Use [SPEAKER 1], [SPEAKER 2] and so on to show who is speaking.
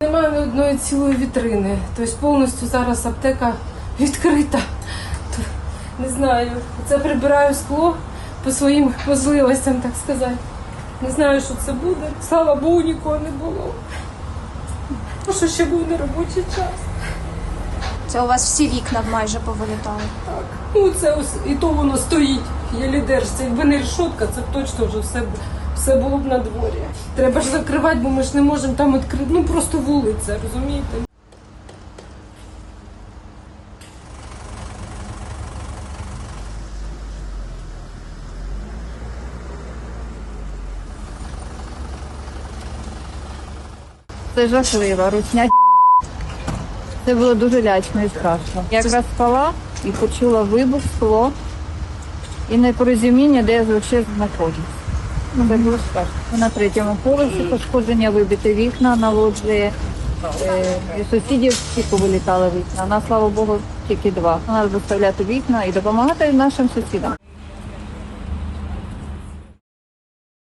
[SPEAKER 1] одної цілої вітрини. Тобто повністю зараз аптека відкрита. Не знаю, це прибираю скло по своїм можливостям, так сказати. Не знаю, що це буде. Слава Богу, нікого не було. Ну, що ще був неробочий час.
[SPEAKER 2] Це у вас всі вікна майже повилітали.
[SPEAKER 1] Так. Ну це ось і то воно стоїть. Єлі держиться. Якби не решотка, це б точно вже все, б- все було б на дворі. Треба ж закривати, бо ми ж не можемо там відкрити. Ну просто вулиця, розумієте?
[SPEAKER 3] Це жахливо, ручня. Це було дуже лячно і страшно. Я якраз спала і почула вибух, скло і непорозуміння, де я взагалі знаходжусь. Це було страшно. На третьому поверсі пошкодження вибите вікна на лоджії. Е, сусідів всі повилітали вікна. На слава Богу, тільки два. Треба виставляти вікна і допомагати нашим сусідам.